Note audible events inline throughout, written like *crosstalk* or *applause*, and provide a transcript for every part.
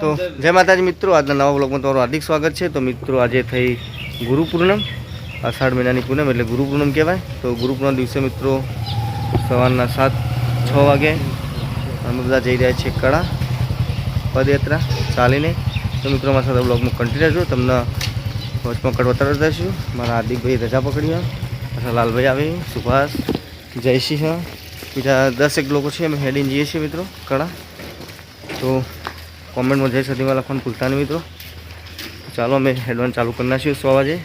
તો જય માતાજી મિત્રો, આજના નવા બ્લોગમાં તમારું હાર્દિક સ્વાગત છે. તો મિત્રો, આજે થઈ ગુરુપૂર્ણમ અષાઢ મહિનાની પૂનમ એટલે ગુરુપૂર્ણમ કહેવાય. તો ગુરુપૂર્ણમ દિવસે મિત્રો, સવારના સાત, છ વાગે અમે બધા જઈ રહ્યા છીએ કળા પદયાત્રા ચાલીને. તો મિત્રો મારા સાથે બ્લોગમાં કન્ટિન્યુ રહેજો. તમને વચમાં બતાવતા રહીશું. મારા હાર્દિકભાઈ રજા પકડી પાછા લાલભાઈ આવી. સુભાષ જયસિંહ બીજા દસેક લોકો છે. અમે હેડીને જઈએ છીએ મિત્રો, કળા. તો કોમેન્ટમાં જય સદીમાં લખવાનું ભૂલતા નહીં મિત્રો. ચાલો અમે હેડવાન ચાલુ કરી નાખ્યું સો વાજે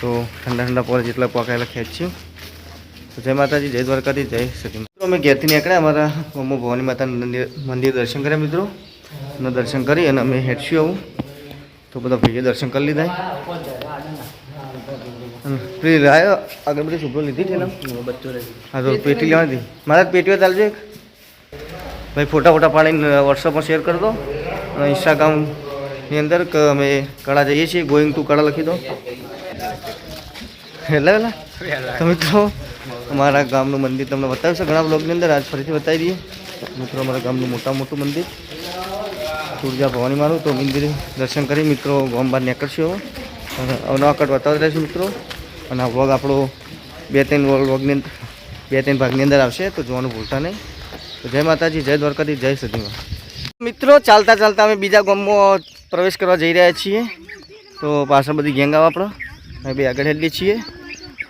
તો ઠંડા ઠંડા પોરે જેટલા પકાયેલા ખેંચ્યું તો જય માતાજી, જય દ્વારકાથી જય સતી મિત્રો, અમે ઘેરથી નીકળ્યા, અમારા મમ્મો ભવાની માતાના મંદિર દર્શન કર્યા મિત્રો. અને દર્શન કરી અને અમે હેઠશું આવું. તો બધા ભાઈએ દર્શન કરી લીધા. પેલી રાય આગળ બધી શુભ્રો લીધી છે હા, તો પેટી લેવાની હતી. મારા પેટીઓ ચાલજો એક. ભાઈ, ફોટા ફોટા પાડીને વોટ્સઅપમાં શેર કરી દો. ઇન્સ્ટાગ્રામની અંદર કે અમે કળા જઈએ છીએ. ગોઈંગ ટુ કળા લખી દો. એટલે પેલા તો મિત્રો અમારા ગામનું મંદિર તમને બતાવ્યું છે ઘણા બ્લોગની અંદર આજ ફરીથી બતાવી દઈએ. મિત્રો અમારા ગામનું મોટા મોટું મંદિર. તુરજા ભવાની મારું તો મંદિર દર્શન કરી મિત્રો ગામ બહાર નીકળશું. અવનવા કટ બતાવતા રહીશું મિત્રો. અને આ વ્લોગ આપણો બે ત્રણ વ્લોગની અંદર બે ત્રણ ભાગની અંદર આવશે તો જોવાનું ભૂલતા નહીં. તો જય માતાજી જય દ્વારકાથી જય સદીમાં મિત્રો, ચાલતા ચાલતા અમે બીજા ગામમાં પ્રવેશ કરવા જઈ રહ્યા છીએ. તો પાછળ બધી ગેંગ આવે આપણો. અમે બે આગળ હેલીએ છીએ.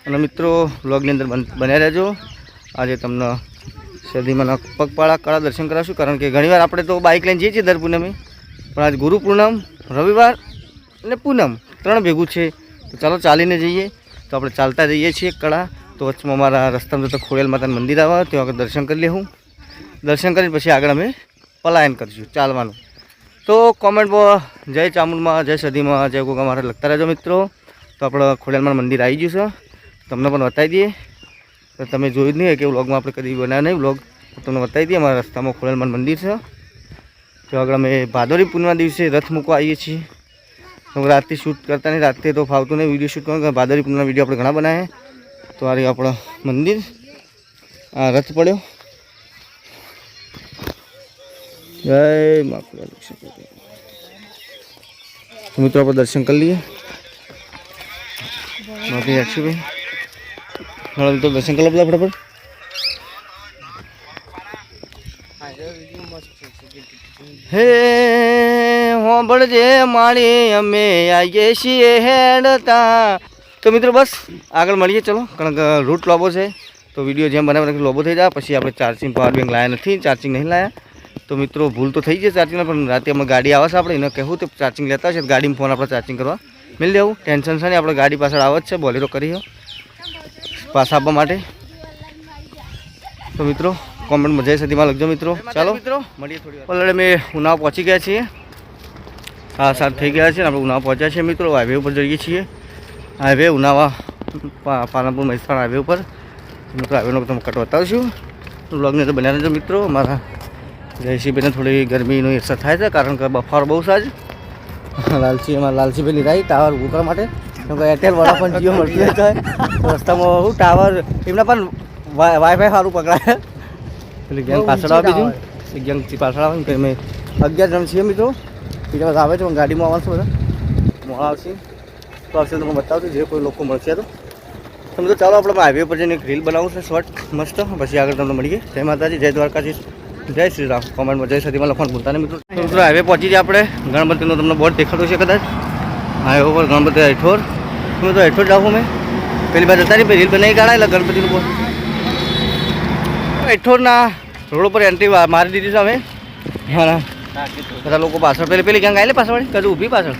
અને મિત્રો, વ્લોગની અંદર બન- બન્યા રહેજો. આજે તમને શરદીમાં પગપાળા કળા દર્શન કરાવશું. કારણ કે ઘણીવાર આપણે તો બાઇક લઈને જઈએ છીએ દર પૂનમે. પણ આજ ગુરુ પૂનમ, રવિવાર અને પૂનમ ત્રણ ભેગું છે. તો ચાલો ચાલીને જઈએ. તો આપણે ચાલતા જઈએ છીએ કળા. તો વચમાં અમારા રસ્તામાં જતા ખોડેલ માતાનું મંદિર આવે. ત્યાં આગળ દર્શન કરી લેવું દર્શન કરીને પછી આગળ અમે પલાયન કરીશું, ચાલવાનું. તો કોમેન્ટમાં જય ચામુંડમાં, જય સદીમાં જય ગોગા મારે લખતા રહેજો મિત્રો. તો આપણે ખોડિયાલમાં મંદિર આવી ગયું છે. તમને પણ બતાવી દઈએ. તો તમે જોયું નહીં કે વ્લોગમાં આપણે કદી બનાવ્યા નહીં વ્લોગ તમને બતાવી દઈએ, અમારા રસ્તામાં ખોડિયાલમાં મંદિર છે. તો આગળ અમે ભાદોરી પૂર્ણિમા દિવસે રથ મૂકવા આવીએ છીએ. રાતથી શૂટ કરતા નહીં રાતે તો ફાવતું નહીં વીડિયો શૂટ કરવાનું ભાદરી પૂર્ણિમા વીડિયો આપણે ઘણા બનાવ્યા. તો આ રહ્યું આપણો મંદિર. આ રથ પડ્યો. જય માપલા મિત્રો, આપણે દર્શન કરી લઈએ. નથી ભાઈ. હા મિત્રો, દર્શન કરો લો બધા ફટાફટ. હે હોંભળજે માણી અમે આવીએ છીએ હેડતા. તો મિત્રો, બસ, આગળ મળીએ. ચલો, કારણ કે રૂટ લોબો છે. તો વીડિયો જેમ બનાવે લોબો થઈ જાય પછી આપણે ચાર્જિંગ પાવર બેંક લાયા નથી ચાર્જિંગ નહીં લાયા. તો મિત્રો ભૂલ તો થઈ જાય ચાર્જિંગમાં પણ રાતે અમે ગાડી આવે છે આપણે એને કહેવું તો ચાર્જિંગ લેતા છે ગાડી ગાડીમાં ફોન આપણે ચાર્જિંગ કરવા. મિલ દેવું ટેન્શન છે નહીં આપણે ગાડી પાછળ આવે છે બોલેરો કરી પાછા આપવા માટે. તો મિત્રો કોમેન્ટમાં મજા સદીમાં લખજો મિત્રો. ચાલો. મિત્રો. મળીએ થોડી ઓલરેડી અમે ઉનાવ પહોંચી ગયા છીએ. હા સાત થઈ ગયા છે આપણે ઉનાવ પહોંચ્યા છીએ મિત્રો. હાઈવે ઉપર જઈએ છીએ. હાઈવે ઉનાવા પાલનપુર મહેસાણા હાઈવે ઉપર. મિત્રો હાઈવેનો તમે કટ બતાવશું બ્લોગની બન્યા રહેજો મિત્રો મારા જયસિંહભાઈને થોડી ગરમીનો અસર થાય છે કારણ કે બફાર બહુ સાજ. લાલસી એમાં લાલસીભાઈ લીધા ટાવર ઊભું માટે. કેમ કે એરટેલ વાળા પણ જીઓ મળતી હોય રસ્તામાં હું ટાવર એમના પણ વાઈ વાઈફાઈ સારું પકડાય. એટલે ગેંગ પાછળ આવે બીજું. ગેંગથી પાછળ આવે કે અમે અગિયાર જણ છીએ મિત્રો બીજા બધા આવે છે પણ ગાડીમાં આવવાનું બધા. મોડા આવશે. તો આવશે તો હું બતાવશું જે કોઈ લોકો મળશે તો. તમે તો ચાલો આપણે હાઈવે પર જઈને એક રીલ બનાવવું છે શોર્ટ મસ્ત. પછી આગળ તમને મળીએ. જય માતાજી જય દ્વારકાજી જય શ્રી રામ. કોમેન્ટમાં જય સતીમાં લખવાનું ભૂલતા નહીં મિત્રો. મિત્રો હાઈવે પહોંચી જાય આપણે. ગણપતિનો તમને બોર્ડ દેખાડો છે કદાચ. હાઈવે ઉપર ગણપતિ હેઠોર. તમે તો હેઠોર જાઉં મેં. પેલી બાજુ જતા રહી રીલ બનાવી કાઢા એટલે ગણપતિનું બોર્ડ હેઠોરના રોડ ઉપર એન્ટ્રી મારી દીધી છે અમે. હા બધા લોકો પાછળ. પેલી પેલી ક્યાંક આવેલી પાછળ કદું ઊભી પાછળ?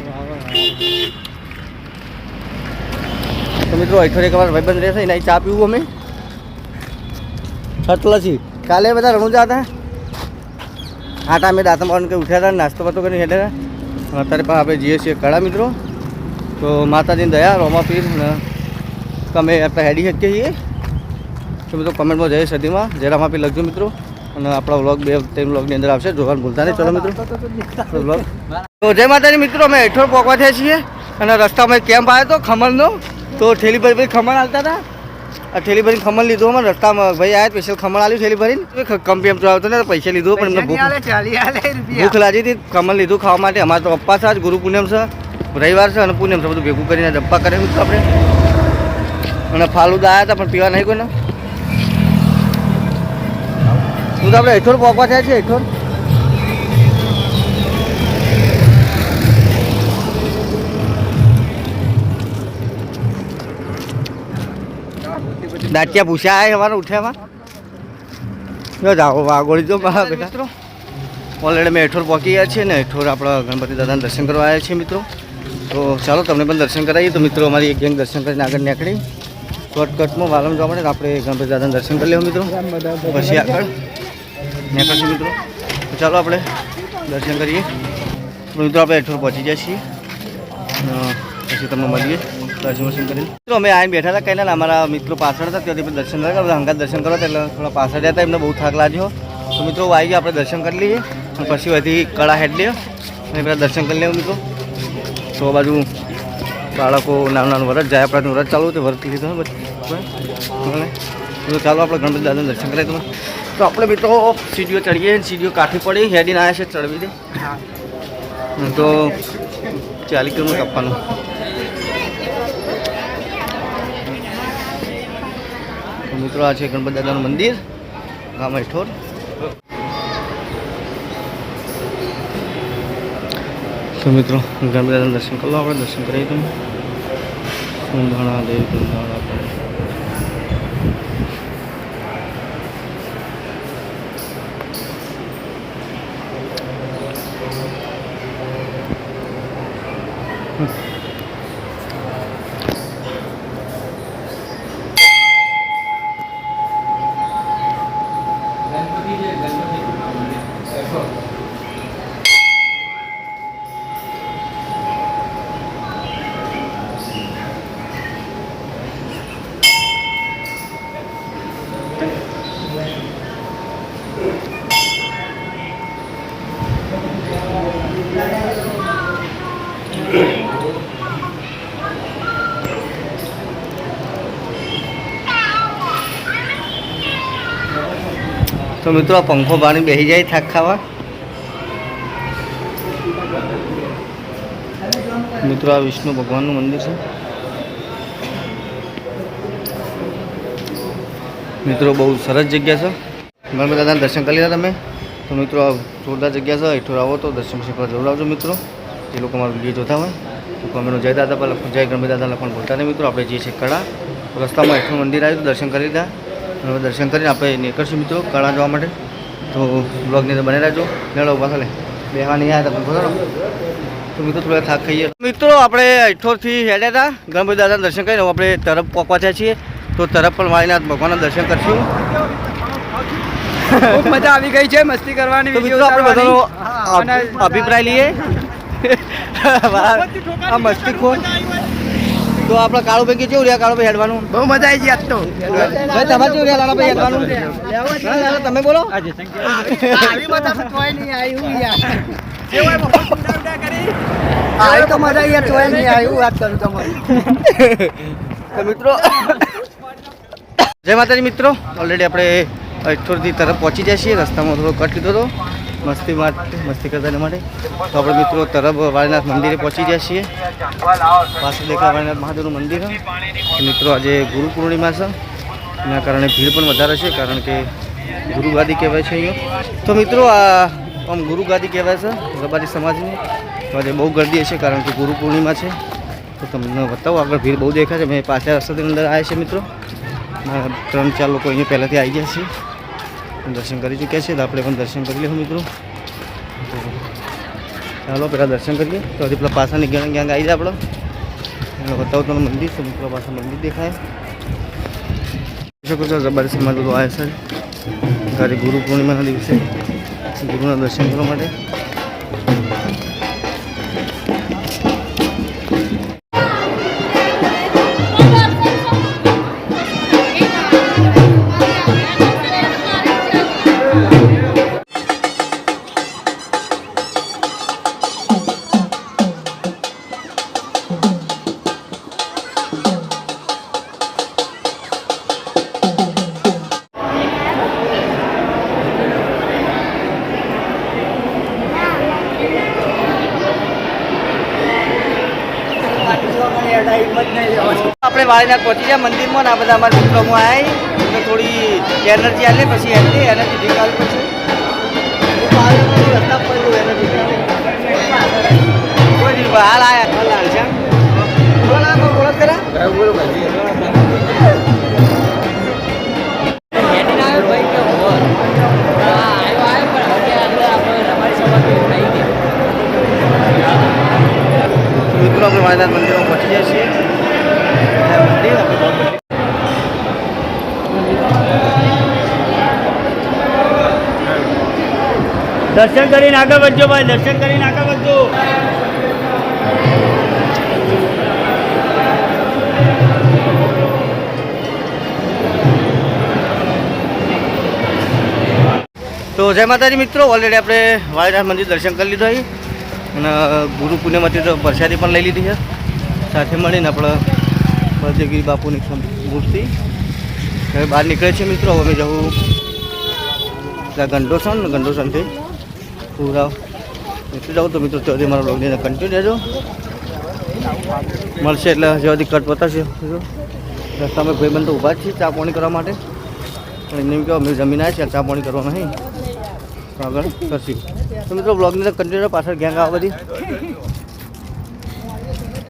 તો મિત્રો અઠવાડિયે એક વાર ભાઈબંધ રહેશે, એના ચા પીવું અમે. છટલસી. કાલે બધા રણુજા હતા. આટા અમે દાંત મારવાનું કંઈ ઉઠ્યા હતા, નાસ્તો બાતો કરીને હેઠા અત્યારે પણ આપણે જઈએ છીએ કળા મિત્રો. તો માતાજીની દયા, રોમા પીર તમે આપણે હેડી શકીએ છીએ. તો મિત્રો કમેન્ટમાં જય સદીમાં જય રામા પીર લખજો મિત્રો. અને આપણા વ્લોગ બે ત્રણ વ્લોગની અંદર આવશે. જોવાનું ભૂલતા નહીં. ચલો મિત્રો. વ્લોગ તો જય માતાજી મિત્રો, અમે હેઠળ પહોંચવા થયા છીએ. અને રસ્તામાં કેમ્પ આવ્યો હતો, ખમણનો. તો ઠેલી પર ખમણ હાલતા હતા. થેલી ભરીને ખમણ લીધું અમારે રસ્તામાં ભાઈ આયા સ્પેશિયલ ખમણ આલ્યું થેલી ભરીને. કંપી એમ તો આવતો ને પૈસા લીધું પણ એમને ભૂખ ભૂખ લાગી હતી ખમણ લીધું ખાવા માટે. અમારે તો પપ્પા છે ગુરુ પૂનમ છે. રવિવાર છે અને પૂનમ છે. બધું ભેગું કરીને જપ્પા કરે છે આપણે. અને ફાલુદા આવ્યા હતા પણ પીવા નહીં કોઈને. હું તો આપણે હેઠોડ પોપા થાય છે હેઠોડ દાંતિયા ભૂસા આવે અમારે ઉઠ્યામાં. જો જાઓ વાગોળી જો બા બેટા ઓલરેડી અમે હેઠોર પહોંચી ગયા છીએ ને હેઠોર આપણા ગણપતિ દાદાને દર્શન કરવા આવ્યા છીએ મિત્રો. તો ચાલો તમને પણ દર્શન કરાવીએ. તો મિત્રો અમારી એક ગેંગ દર્શન કરીને આગળ નીકળી. શોર્ટકટમાં વાલમ જવા મળે આપણે ગણપતિ દાદાને દર્શન કરી લેવું મિત્રો. પછી આગળ નીકળશું મિત્રો. તો ચાલો આપણે દર્શન કરીએ. મિત્રો આપણે હેઠોર પહોંચી જઈએ છીએ. પછી તમને મળીએ. દર્શન વર્શન કરીને. મિત્રો અમે આવીને બેઠા હતા કહીને ના અમારા મિત્રો પાછળ હતા ત્યાંથી દર્શન કર્યા બધા હંગાત દર્શન કરવા એટલે થોડા પાછળ જતા હતા એમને બહુ થાક લાગ્યો. તો મિત્રો આવી ગયા આપણે દર્શન કરી લઈએ. અને પછી વધી કળા હેડ લઈએ અને પેલા દર્શન કરી લઈએ મિત્રો. તો બાજુ બાળકો નાનું નાનું વરત જાય આપણે વ્રત ચાલુ તો વ્રત લીધો બધું. તો ચાલો આપણે ગણપતિ દાદાને દર્શન કરીએ તમે તો આપણે મિત્રો સીડીઓ ચડીએ સીડીઓ કાઠી પડી હેડીને આવ્યા છે ચડવી દે. તો ચાલી કિલોમીટર કાપવાનું. મિત્રો, આ છે ગણપત દાદાનું મંદિર ગામ ઠોર. તો મિત્રો ગણપત દાદાનું દર્શન કરી, આપણે દર્શન કરીએ તમે ઊંધાણા દેવ સુંધાણા તો મિત્રો આ પંખો બાણી બેસી જાય થાક ખાવા. મિત્રો આ વિષ્ણુ ભગવાનનું મંદિર છે. મિત્રો બહુ સરસ જગ્યા છે. ગણપતિ દાદાના દર્શન કરી લીધા તમે. તો મિત્રો આ જોરદાર જગ્યા છે. હેઠળ આવો તો દર્શન શીખવા જરૂર આવજો મિત્રો. જે લોકો મારો વીડિયો જોતા હોય, તો કોમેન્ટનો જય દાદા પર લખો જય ગણપતિ દાદા લખવાનું ભૂલતા નહીં મિત્રો. આપણે જઈએ છીએ કળા. રસ્તામાં હેઠળ મંદિર આવ્યું, દર્શન કરી લીધા. દર્શન કરીને આપણે નીકળશું મિત્રો કળા જવા માટે. તો બ્લોગની અંદર બને રહેજો. લેડો પાછા બેહવાની બેહવા નહીં આવ્યા હતા પણ તો મિત્રો થોડા થાક ખાઈએ. મિત્રો આપણે અઠોરથી હેડ્યા હતા ગણપતિ દાદાના દર્શન કરીને આપણે તરફ પહોંચવા થયા છીએ. તો તરફ પણ વાળીનાથ ભગવાનના દર્શન કરશું. ખૂબ મજા આવી ગઈ છે મસ્તી કરવાની મિત્રો આપણે બધાનો અભિપ્રાય લઈએ. *laughs* આ મસ્તી ખોર તો આપણે કાળુ ભાઈ કેવું રહ્યા કાળુ ભાઈ હેડવાનું? બહુ મજા આવી ગઈ આજ તો. ભાઈ તમારે કેવું રહ્યા લાલા ભાઈ હેડવાનું તમે બોલો. આવી મજા તો નહીં આવ્યું યાર. આવી તો મજા યાર તોય નહીં આવ્યું વાત કરું તમારી. તો મિત્રો જય માતાજી મિત્રો. ઓલરેડી આપણે અઠોરથી તરફ પહોંચી જાય છીએ. રસ્તામાં થોડો કટ લીધો હતો. મસ્તી માટે મસ્તી કરતા માટે. તો આપણે મિત્રો તરફ વાળીનાથ મંદિરે પહોંચી ગયા છીએ. પાછળ દેખા વાળીનાથ મહાદેવનું મંદિર. મિત્રો આજે ગુરુ પૂર્ણિમા છે. એના કારણે ભીડ પણ વધારે છે, કારણ કે ગુરુ ગાદી કહેવાય છે અહીંયા. તો મિત્રો આ આમ ગુરુ ગાદી કહેવાય છે રબારી સમાજની. તો આજે બહુ ગરદી હશે, કારણ કે ગુરુ પૂર્ણિમા છે. તો તમને બતાવો, આગળ ભીડ બહુ દેખાય છે. મેં પાછા રસ્તાની અંદર આવ્યા છે મિત્રો. ત્રણ ચાર લોકો અહીંયા પહેલાંથી આવી ગયા છે દર્શન કરી ચૂક્યા છે તો આપણે પણ દર્શન કરી લઈશું મિત્રો. ચાલો પહેલાં દર્શન કરીએ. તો હજી પેલા પાછળની ગેંગ ક્યાંક આવી જાય આપણે. એટલે બતાવું તમને મંદિર. છે મિત્રો પાછળ મંદિર દેખાય. શકો છો રબારી સમાજ બધું આવે છે. ગુરુ પૂર્ણિમાના દિવસે ગુરુના દર્શન કરવા માટે. આપણે પહોંચી મંદિરમાં આ બધા અમારા મિત્રો આવી એટલે થોડી એનર્જી આલે, પછી એમની એનર્જી ઠીક આવી પછી હાલ આયા, હાલ હાલ, છે. બોલો મંદિરમાં પહોંચી ગયા છીએ આ મંદિર આપણે બહુ મંદિર દર્શન કરીને આગળ વધજો ભાઈ, દર્શન કરીને આગળ વધજો. તો જય માતાજી મિત્રો ઓલરેડી આપણે વાળીનાથ મંદિર દર્શન કરી લીધું અહીં. અને ગુરુ પૂર્ણિમાથી તો પ્રસાદી પણ લઈ લીધી છે. સાથે મળીને આપણે બળદેવગીરી બાપુની મૂર્તિ. હવે બહાર નીકળે છે મિત્રો, હવે જવું. ત્યાં ગંડોસણ, ગંડોસણથી. પૂરા. નીકળી જાઉં તો મિત્રો ત્યાંથી મારા બ્લોગની કન્ટિન્યુ રહેજો. મળશે એટલે જ્યાંથી કટ પતાશે. રસ્તામાં ભાઈબંધ તો ઊભા જ છીએ ચા પાણી કરવા માટે. પણ એમને એમ કહો મેં જમીન આવ્યા છે ચા પાણી કરવા નહીં. આગળ કરશું. તો મિત્રો બ્લોગની કન્ટિન્યુ પાછળ ગેંગ આવે બધી.